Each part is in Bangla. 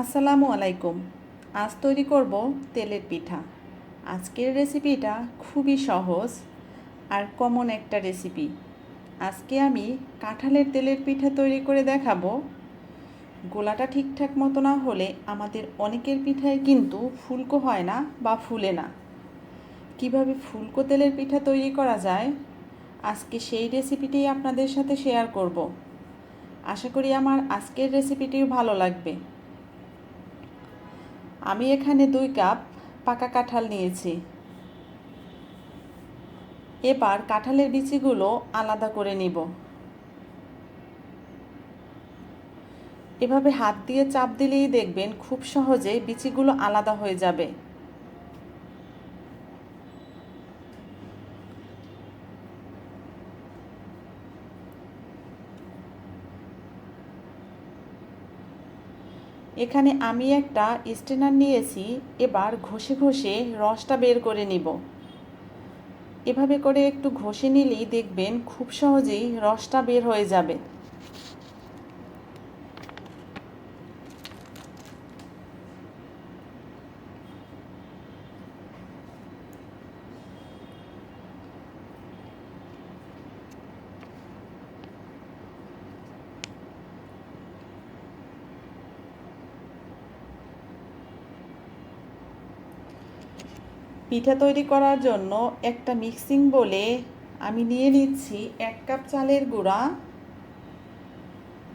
আসসালামু আলাইকুম। আজ তৈরি করব তেলের পিঠা। আজকের রেসিপিটা খুবই সহজ আর কমন একটা রেসিপি। আজকে আমি কাঁঠালের তেলের পিঠা তৈরি করে দেখাবো। গোলাটা ঠিকঠাক মতো না হলে আমাদের অনেকের পিঠায় কিন্তু ফুলকো হয় না বা ফুলে না। কীভাবে ফুলকো তেলের পিঠা তৈরি করা যায়, আজকে সেই রেসিপিটাই আপনাদের সাথে শেয়ার করব। আশা করি আমার আজকের রেসিপিটিও ভালো লাগবে। আমি এখানে দুই কাপ পাকা কাঁঠাল নিয়েছি। এবার কাঁঠালের বিচিগুলো আলাদা করে নিব। এভাবে হাত দিয়ে চাপ দিলেই দেখবেন খুব সহজে বিচিগুলো আলাদা হয়ে যাবে। এখানে আমি একটা স্টেনার নিয়েছি, এবার ঘষে ঘষে রসটা বের করে নিব। এভাবে করে একটু ঘষে নিলেই দেখবেন খুব সহজেই রসটা বের হয়ে যাবে। পিঠা তৈরি করার জন্য একটা মিক্সিং বলে আমি নিয়ে নিচ্ছি এক কাপ চালের গুঁড়া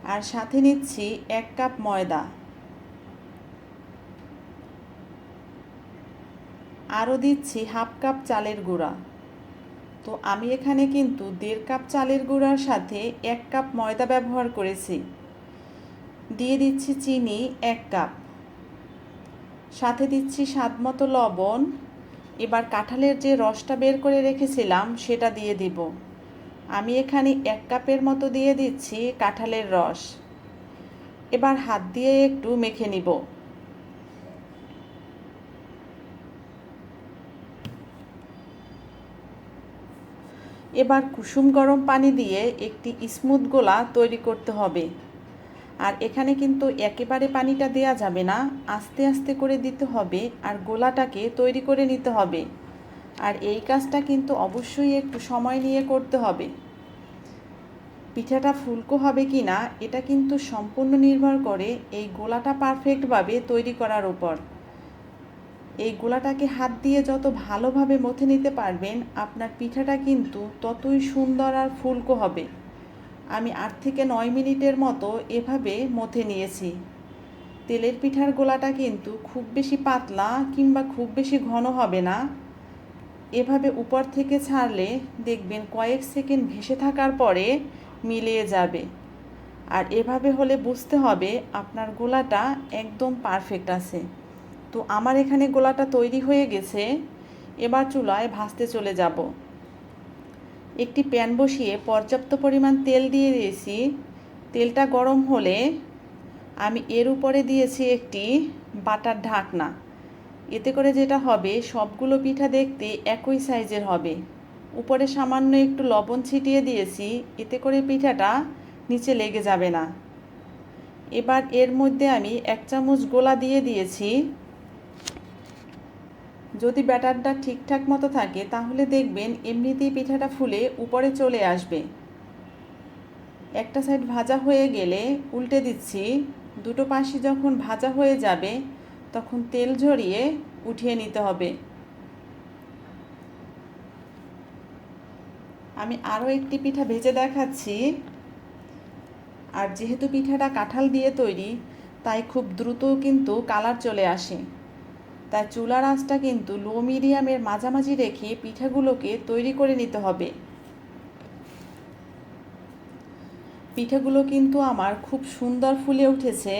আর সাথে নিচ্ছি এক কাপ ময়দা। আরও দিচ্ছি হাফ কাপ চালের গুঁড়া। তো আমি এখানে কিন্তু দেড় কাপ চালের গুঁড়ার সাথে এক কাপ ময়দা ব্যবহার করেছি। দিয়ে দিচ্ছি চিনি এক কাপ। সাথে দিচ্ছি স্বাদ মতো লবণ এবার কাঁঠালের যে রসটা বের করে রেখেছিলাম, সেটা দিয়ে দিব। আমি এখানে এক কাপের মতো দিয়ে দিচ্ছি কাঁঠালের রস। এবার হাত দিয়ে একটু মেখে নিব। এবার কুসুম গরম পানি দিয়ে একটি স্মুথ গোলা তৈরি করতে হবে। আর এখানে কিন্তু একেবারে পানিটা দেয়া যাবে না। আস্তে আস্তে করে দিতে হবে আর গোলাটাকে তৈরি করে নিতে হবে। আর এই কাজটা কিন্তু অবশ্যই একটু সময় নিয়ে করতে হবে। পিঠাটা ফুলকো হবে কি না, এটা কিন্তু সম্পূর্ণ নির্ভর করে এই গোলাটা পারফেক্টভাবে তৈরি করার উপর। এই গোলাটাকে হাত দিয়ে যত ভালোভাবে মথে নিতে পারবেন, আপনার পিঠাটা কিন্তু ততই সুন্দর আর ফুলকো হবে। আমি আট থেকে নয় মিনিটের মতো এভাবে মথে নিয়েছি। তেলের পিঠার গোলাটা কিন্তু খুব বেশি পাতলা কিংবা খুব বেশি ঘন হবে না। এভাবে উপর থেকে ছাড়লে দেখবেন কয়েক সেকেন্ড ভেসে থাকার পরে মিলিয়ে যাবে। আর এভাবে হলে বুঝতে হবে আপনার গোলাটা একদম পারফেক্ট আছে। তো আমার এখানে গোলাটা তৈরি হয়ে গেছে। এবার চুলায় ভাজতে চলে যাব। একটি প্যান বসিয়ে পর্যাপ্ত পরিমাণ তেল দিয়ে দিয়েছি। তেলটা গরম হলে আমি এর উপরে দিয়েছি একটি বাটার ঢাকনা। এতে করে যেটা হবে, সবগুলো পিঠা দেখতে একই সাইজের হবে। উপরে সামান্য একটু লবণ ছিটিয়ে দিয়েছি, এতে করে পিঠাটা নিচে লেগে যাবে না। এবার এর মধ্যে আমি এক চামচ গোলা দিয়ে দিয়েছি। যদি ব্যাটারটা ঠিকঠাক মতো থাকে, তাহলে দেখবেন এমনিতেই পিঠাটা ফুলে উপরে চলে আসবে। একটা সাইড ভাজা হয়ে গেলে উল্টে দিচ্ছি। দুটো পাশে যখন ভাজা হয়ে যাবে, তখন তেল ঝরিয়ে উঠিয়ে নিতে হবে। আমি আরও একটি পিঠা ভেজে দেখাচ্ছি। আর যেহেতু পিঠাটা কাঁঠাল দিয়ে তৈরি, তাই খুব দ্রুত কিন্তু কালার চলে আসে। তাই চুলার আঁচটা কিন্তু লো মিডিয়ামের মাঝামাঝি রেখে পিঠাগুলোকে তৈরি করে নিতে হবে। পিঠাগুলো কিন্তু আমার খুব সুন্দর ফুলে উঠেছে।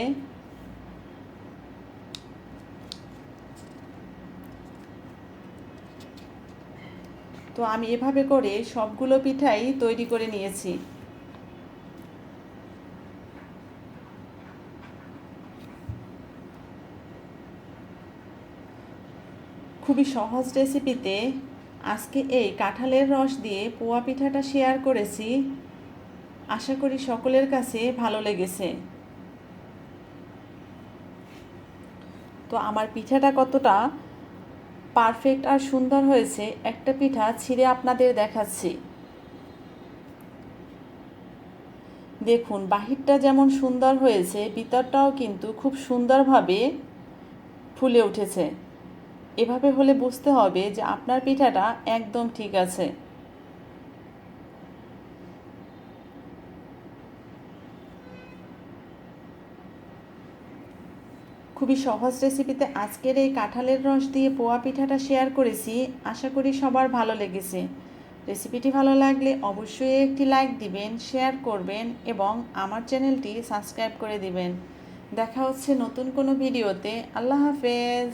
তো আমি এভাবে করে সবগুলো পিঠাই তৈরি করে নিয়েছি। খুবই সহজ রেসিপিতে আজকে এই কাঁঠালের রস দিয়ে পোয়া পিঠাটা শেয়ার করেছি। আশা করি সকলের কাছে ভালো লেগেছে। তো আমার পিঠাটা কতটা পারফেক্ট আর সুন্দর হয়েছে, একটা পিঠা ছিঁড়ে আপনাদের দেখাচ্ছি। দেখুন, বাহিরটা যেমন সুন্দর হয়েছে, ভিতরটাও কিন্তু খুব সুন্দরভাবে ফুলে উঠেছে। এভাবে হলে বুঝতে হবে যে আপনার পিঠাটা একদম ঠিক আছে। খুবই সহজ রেসিপিতে আজকের এই কাঁঠালের রস দিয়ে পোয়া পিঠাটা শেয়ার করেছি। আশা করি সবার ভালো লেগেছে। রেসিপিটি ভালো লাগলে অবশ্যই একটি লাইক দিবেন, শেয়ার করবেন এবং আমার চ্যানেলটি সাবস্ক্রাইব করে দিবেন। দেখা হচ্ছে নতুন কোনো ভিডিওতে। আল্লাহ হাফেজ।